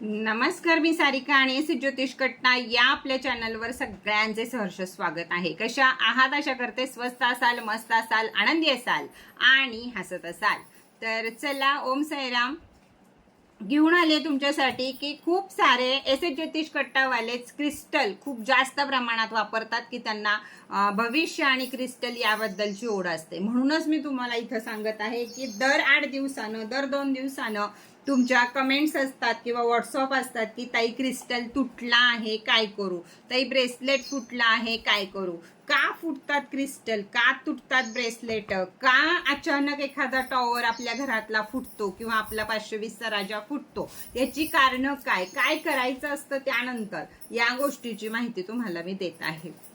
नमस्कार मी सारिका आणि ज्योतिष कट्टा या आपल्या चॅनलवर सगळ्यांचे सहर्ष स्वागत आहे. कशा आहात? अशा करते स्वस्त असाल मस्त असाल आनंदी असाल आणि हसत असाल. तर चला ओम साईराम. घेऊन आले तुमच्यासाठी की खूप सारे एस एस ज्योतिष कट्टावालेच क्रिस्टल खूप जास्त प्रमाणात वापरतात की त्यांना भविष्य आणि क्रिस्टल याबद्दलची ओढ असते. म्हणूनच मी तुम्हाला इथं सांगत आहे की दर आठ दिवसानं दर दोन दिवसानं तुमच्या कमेंट्स असतात किंवा व्हॉट्सअप असतात की ताई क्रिस्टल तुटला आहे काय करू? ताई ब्रेसलेट फुटला आहे काय करू? का फुटतात क्रिस्टल का तुटतात ब्रेसलेट का अचानक एखादा टॉवर आपल्या घरातला फुटतो किंवा आपला पाचशे वीसचा राजा फुटतो? याची कारणं काय? काय करायचं असतं त्यानंतर? या गोष्टीची माहिती तुम्हाला मी देत आहे.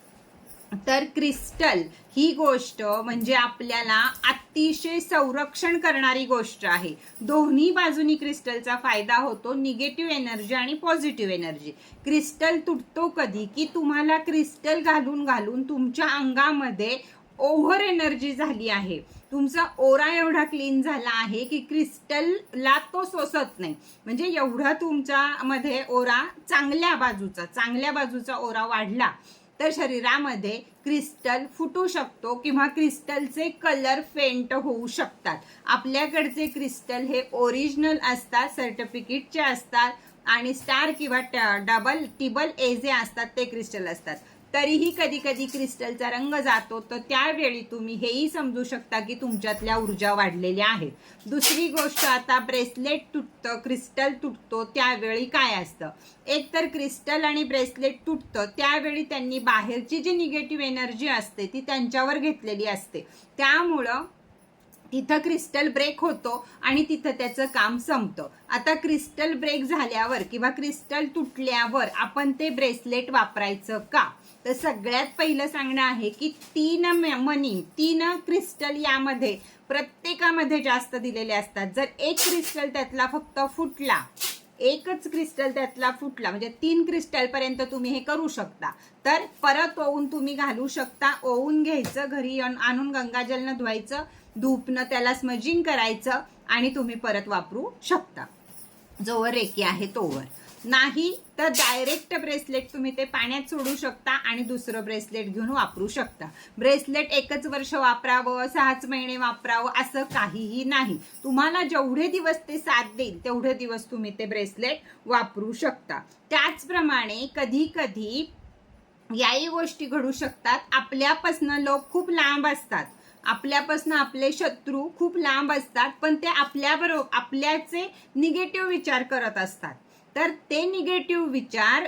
तर क्रिस्टल ही गोष्ट म्हणजे आपल्याला अतिशय संरक्षण करणारी गोष्ट आहे. दोन्ही बाजूनी क्रिस्टलचा फायदा होतो निगेटिव्ह एनर्जी आणि पॉझिटिव्ह एनर्जी. क्रिस्टल तुटतो कधी की तुम्हाला क्रिस्टल घालून घालून तुमच्या अंगामध्ये ओव्हर एनर्जी झाली आहे. तुमचा ओरा एवढा क्लीन झाला आहे की क्रिस्टलला तो सोसत नाही. म्हणजे एवढा तुमच्यामध्ये ओरा चांगल्या बाजूचा चांगल्या बाजूचा ओरा वाढला. तर शरीरामध्ये क्रिस्टल फुटू शकतो किंवा क्रिस्टलचे कलर फेंट होऊ शकतात. आपल्याकडचे क्रिस्टल हे ओरिजिनल असतात सर्टिफिकेटचे असतात आणि स्टार किंवा डबल टिबल ए जे असतात ते क्रिस्टल असतात. तरीही कधी कधी क्रिस्टलचा रंग जातो तर त्यावेळी तुम्ही हेही समजू शकता की तुमच्यातल्या ऊर्जा वाढलेल्या आहेत. दुसरी गोष्ट आता ब्रेसलेट तुटतं क्रिस्टल तुटतो त्यावेळी काय असतं? एक तर क्रिस्टल आणि ब्रेसलेट तुटतं त्यावेळी त्यांनी बाहेरची जी निगेटिव्ह एनर्जी असते ती त्यांच्यावर घेतलेली असते. त्यामुळं तिथं क्रिस्टल ब्रेक होतो आणि तिथं त्याचं काम संपतं. आता क्रिस्टल ब्रेक झाल्यावर किंवा क्रिस्टल तुटल्यावर आपण ते ब्रेसलेट वापरायचं का? तर सगळ्यात पहिलं सांगणं आहे की तीन मनी तीन क्रिस्टल यामध्ये प्रत्येकामध्ये जास्त दिलेले असतात. जर एक क्रिस्टल त्यातला फक्त फुटला एकच क्रिस्टल त्यातला फुटला म्हणजे तीन क्रिस्टल पर्यंत तुम्ही हे करू शकता. तर परत ओवून तुम्ही घालू शकता. ओवून घ्यायचं घरी आणून गंगाजलनं धुवायचं धूपनं त्याला स्मजिंग करायचं आणि तुम्ही परत वापरू शकता. जोवर रेकी आहे तोवर नाही तर डायरेक्ट ब्रेसलेट तुम्ही ते पाण्यात सोडू शकता आणि दुसरं ब्रेसलेट घेऊन वापरू शकता. ब्रेसलेट एकच वर्ष वापरावं सहाच महिने वापरावं असं काहीही नाही. तुम्हाला जेवढे दिवस ते साथ देईल तेवढे दिवस तुम्ही ते ब्रेसलेट वापरू शकता. त्याचप्रमाणे कधी कधी याही गोष्टी घडू शकतात. आपल्यापासनं लोक खूप लांब असतात. आपल्यापासून आपले शत्रू खूप लांब असतात पण ते आपल्याबरोबर आपल्याचे निगेटिव्ह विचार करत असतात. तर ते निगेटिव्ह विचार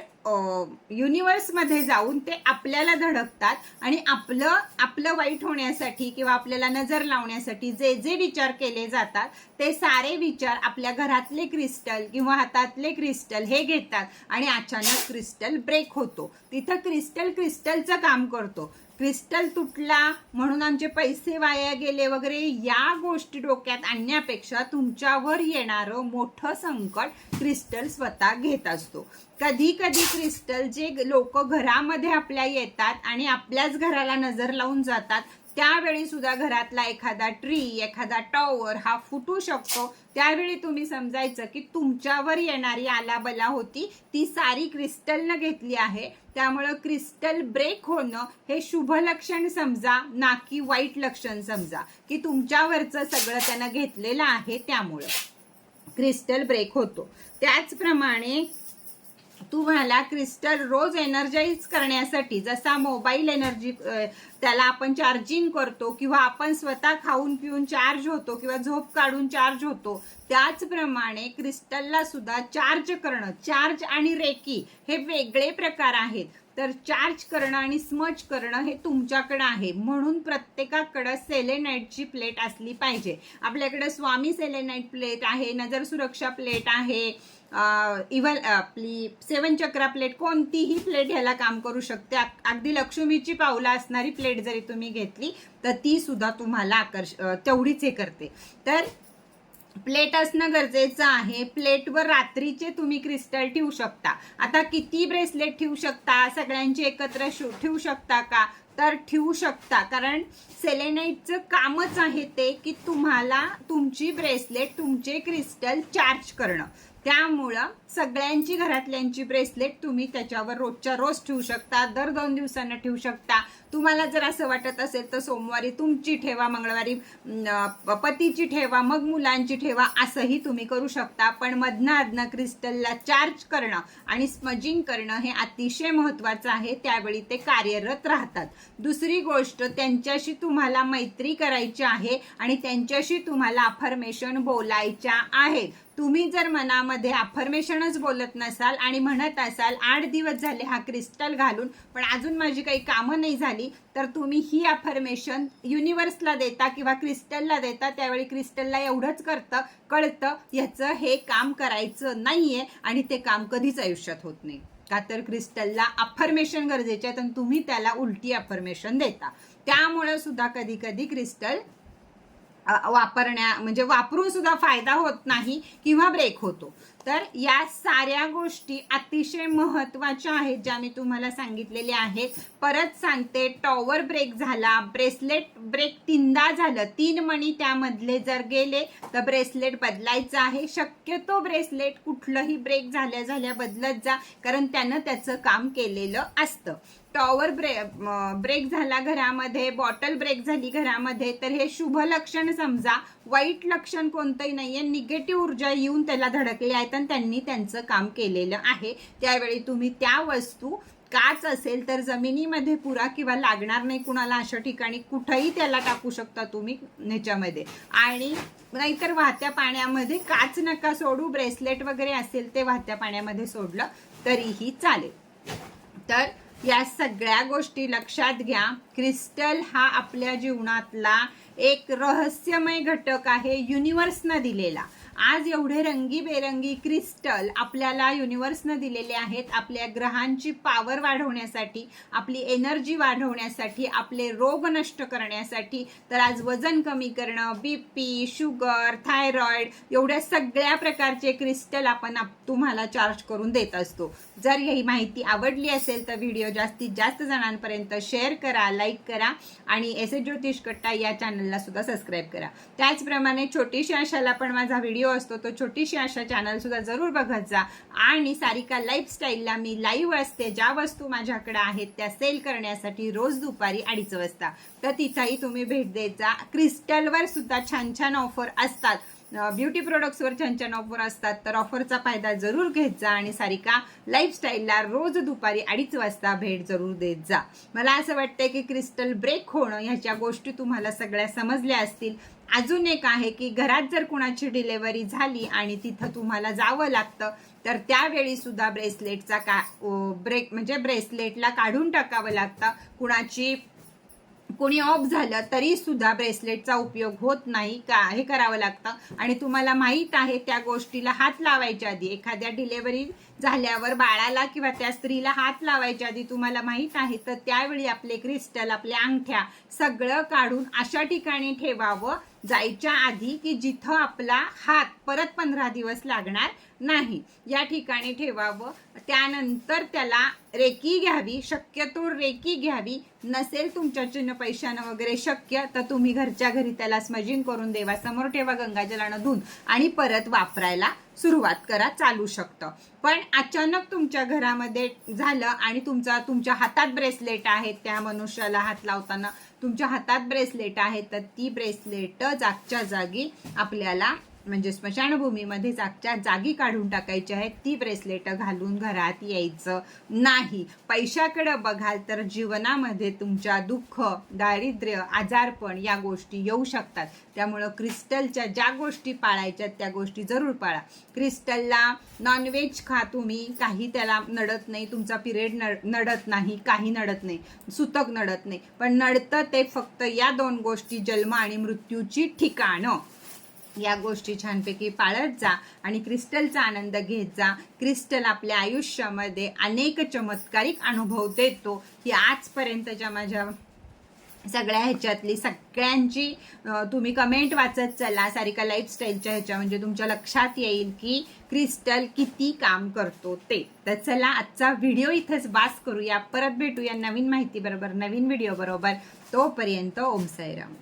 युनिवर्समध्ये जाऊन ते आपल्याला धडकतात आणि आपलं आपलं वाईट होण्यासाठी किंवा आपल्याला नजर लावण्यासाठी जे जे विचार केले जातात ते सारे विचार आपल्या घरातले क्रिस्टल किंवा हातातले क्रिस्टल हे घेतात आणि अचानक क्रिस्टल ब्रेक होतो. तिथं क्रिस्टल क्रिस्टलचं काम करतो. क्रिस्टल तुटला म्हणून आमचे पैसे वाया गेले वगैरे या गोष्टी डोक्यात आणण्यापेक्षा तुमच्यावर येणारं मोठं संकट क्रिस्टल स्वतः घेत असतो. कधी कधी क्रिस्टल जे लोक घरामध्ये आपल्या येतात आणि आपल्याच घराला नजर लावून जातात त्यावेळी सुद्धा घरातला एखादा ट्री एखादा टॉवर हा फुटू शकतो. त्यावेळी तुम्ही समजायचं की तुमच्यावर येणारी आलाबला होती ती सारी क्रिस्टलनं घेतली आहे. त्यामुळं क्रिस्टल ब्रेक होणं हे शुभ लक्षण समजा ना की वाईट लक्षण समजा की तुमच्यावरचं सगळं त्यानं घेतलेलं आहे त्यामुळं. क्रिस्टल ब्रेक होतो. त्याचप्रमाणे तू म्हणाला क्रिस्टल रोज एनर्जाईज करण्यासाठी जसा मोबाईल एनर्जी त्याला आपण चार्जिंग करतो किंवा आपण स्वतः खाऊन पिऊन चार्ज होतो किंवा झोप काढून चार्ज होतो त्याचप्रमाणे क्रिस्टलला सुद्धा चार्ज करणं चार्ज आणि रेकी हे वेगळे प्रकार आहेत. तर चार्ज करणं आणि स्मच करणं हे तुमच्याकडं आहे. म्हणून प्रत्येकाकडं सेलेनाईटची प्लेट असली पाहिजे. आपल्याकडं स्वामी सेलेनाईट प्लेट आहे नजर सुरक्षा प्लेट आहे इव्हन आपली सेवन चक्रा प्लेट कोणतीही प्लेट ह्याला काम करू शकते. अगदी लक्ष्मीची पावलं असणारी प्लेट जरी तुम्ही घेतली तर ती सुद्धा तुम्हाला आकर्ष तेवढीच हे करते. तर प्लेट असणं गरजेचं आहे. प्लेटवर रात्रीचे तुम्ही क्रिस्टल ठेवू शकता. आता किती ब्रेसलेट ठेवू शकता? सगळ्यांची एकत्र शो ठेवू शकता का? तर ठेवू शकता. कारण सेलेनाईटचं कामच आहे ते की तुम्हाला तुमची ब्रेसलेट तुमचे क्रिस्टल चार्ज करणं. त्यामुळं सगळ्यांची घरातल्यांची ब्रेसलेट तुम्ही त्याच्यावर रोजच्या रोज ठेवू शकता दर दोन दिवसांना ठेवू शकता. तुम्हाला जर असं वाटत असेल तर सोमवारी तुमची ठेवा मंगळवारी पतीची ठेवा मग मुलांची ठेवा असंही तुम्ही करू शकता. पण मधनं अधनं क्रिस्टलला चार्ज करणं आणि स्मजिंग करणं हे अतिशय महत्वाचं आहे. त्यावेळी ते कार्यरत राहतात. दुसरी गोष्ट त्यांच्याशी तुम्हाला मैत्री करायची आहे आणि त्यांच्याशी तुम्हाला अफर्मेशन बोलायच्या आहेत. तुम्ही जर मनामध्ये अफर्मेशनच बोलत नसाल आणि म्हणत असाल आठ दिवस झाले हा क्रिस्टल घालून पण अजून माझी काही कामं नाही झाली तर तुम्ही ही अफर्मेशन युनिवर्सला देता किंवा क्रिस्टलला देता त्यावेळी क्रिस्टलला एवढंच करतं कळतं याचं हे काम करायचं नाहीये आणि ते काम कधीच आयुष्यात होत नाही. का तर क्रिस्टलला अफर्मेशन गरजेचे आहे आणि तुम्ही त्याला उलटी अफर्मेशन देता. त्यामुळे सुद्धा कधी कधी क्रिस्टल वापरण्या म्हणजे वापरून सुद्धा फायदा होत नाही किंवा ब्रेक होतो. तर या साऱ्या गोष्टी अतिशय महत्त्वाच्या आहेत ज्या मी तुम्हाला सांगितलेल्या आहेत. परत सांगते टॉवर ब्रेक झाला ब्रेसलेट ब्रेक तीनदा झालं. तीन मणी त्यामधले जर गेले तर ब्रेसलेट बदलायचं आहे. शक्यतो ब्रेसलेट कुठलंही ब्रेक झाल्या झाल्या बदलत जा कारण त्यानं त्याचं काम केलेलं असतं. टॉवर ब्रे ब्रेक झाला घरामध्ये बॉटल ब्रेक झाली घरामध्ये तर हे शुभ लक्षण समजा वाईट लक्षण कोणतंही नाहीये निगेटिव्ह ऊर्जा येऊन त्याला धडकली आहेत आणि त्यांनी त्यांचं काम केलेलं आहे. त्यावेळी तुम्ही त्या वस्तू काच असेल तर जमिनीमध्ये पुरा किंवा लागणार नाही कुणाला अशा ठिकाणी कुठंही त्याला टाकू शकता तुम्ही ह्याच्यामध्ये. आणि नाहीतर वाहत्या पाण्यामध्ये काच नका सोडू ब्रेसलेट वगैरे असेल ते वाहत्या पाण्यामध्ये सोडलं तरीही चालेल. तर या सगळ्या गोष्टी लक्षात घ्या. क्रिस्टल हा आपल्या जीवनातला एक रहस्यमय घटक आहे युनिव्हर्सनं दिलेला. आज एवढे रंगीबेरंगी क्रिस्टल आपल्याला युनिव्हर्सनं दिलेले आहेत. आपल्या ग्रहांची पावर वाढवण्यासाठी आपली एनर्जी वाढवण्यासाठी आपले रोग नष्ट करण्यासाठी तर आज वजन कमी करणं बीपी शुगर थायरॉइड एवढ्या सगळ्या प्रकारचे क्रिस्टल आपण तुम्हाला चार्ज करून देत असतो. जर ही माहिती आवडली असेल तर व्हिडिओ जास्तीत जास्त जणांपर्यंत शेअर करा लाईक करा आणि एस एस ज्योतिष कट्टा या चॅनलला सुद्धा सबस्क्राईब करा. त्याचप्रमाणे छोटीशी आशाला पण माझा व्हिडिओ असतो तो छोटीशी अशा चॅनल सुद्धा जरूर बघत जा. आणि सारिका लाईफस्टाईलला मी लाईव्ह असते ज्या वस्तू माझ्याकडे आहेत त्या सेल करण्यासाठी रोज दुपारी अडीच वाजता. तर तिथंही तुम्ही भेट देत जा. क्रिस्टलवर सुद्धा छान छान ऑफर असतात. ब्युटी प्रोडक्ट्सवर छान छान ऑफर असतात. तर ऑफरचा फायदा जरूर घेत जा आणि सारिका लाईफस्टाईलला रोज दुपारी अडीच वाजता भेट जरूर देत जा. मला असं वाटतंय की क्रिस्टल ब्रेक होणं ह्याच्या गोष्टी तुम्हाला सगळ्या समजल्या असतील. अजून एक आहे की घरात जर कुणाची डिलेवरी झाली आणि तिथं तुम्हाला जावं लागतं तर त्यावेळी सुद्धा ब्रेसलेटचा का ब्रेक म्हणजे ब्रेसलेटला काढून टाकावं लागतं. कुणाची कोणी ऑफ झालं तरी सुद्धा ब्रेसलेटचा उपयोग होत नाही. का हे करावं लागतं. आणि तुम्हाला माहीत आहे त्या गोष्टीला हात लावायच्या आधी एखाद्या डिलेवरी झाल्यावर बाळाला किंवा त्या स्त्रीला हात लावायच्या आधी तुम्हाला माहीत आहे तर त्यावेळी आपले क्रिस्टल आपल्या अंगठ्या सगळं काढून अशा ठिकाणी ठेवावं. जायच्या आधी की जिथं आपला हात परत पंधरा दिवस लागणार नाही. या ठिकाणी ठेवावं. त्यानंतर त्याला रेकी घ्यावी. शक्यतो रेकी घ्यावी. नसेल तुमच्या चिन्ह पैशानं वगैरे शक्य तर तुम्ही घरच्या घरी त्याला स्मजिंग करून देवासमोर ठेवा गंगाजलानं धुवून आणि परत वापरायला सुरुवात करा. चालू शकतं. पण अचानक तुमच्या घरामध्ये झालं आणि तुमचा तुमच्या हातात ब्रेसलेट आहेत त्या मनुष्याला हात लावताना तुमच्या हातात ब्रेसलेट आहे तर ती ब्रेसलेट जागच्या जागी आपल्याला म्हणजे स्मशानभूमीमध्ये जागच्या जागी काढून टाकायची आहेत ती ब्रेसलेट घालून घरात यायचं नाही. पैशाकडे बघाल तर जीवनामध्ये तुमच्या दुःख दारिद्र्य आजारपण या गोष्टी येऊ शकतात. त्यामुळं क्रिस्टलच्या ज्या गोष्टी पाळायच्या त्या गोष्टी जरूर पाळा. क्रिस्टलला नॉनव्हेज खा तुम्ही काही त्याला नडत नाही तुमचा पिरियड नडत नाही काही नडत नाही सुतक नडत नाही. पण नडतं ते फक्त या दोन गोष्टी जन्म आणि मृत्यूची ठिकाणं. या गोष्टी छानपैकी पाळत जा आणि क्रिस्टलचा आनंद घेत जा. क्रिस्टल आपल्या आयुष्यामध्ये अनेक चमत्कारिक अनुभव देतो. की आजपर्यंतच्या माझ्या सगळ्या ह्याच्यातली सगळ्यांची तुम्ही कमेंट वाचत चला. सारिका लाईफस्टाईलच्या ह्याच्या म्हणजे तुमच्या लक्षात येईल की क्रिस्टल किती काम करतो ते. तर चला आजचा व्हिडिओ इथंच बास करूया. परत भेटूया नवीन माहिती बरोबर नवीन व्हिडिओ बरोबर. तोपर्यंत ओम साईराम.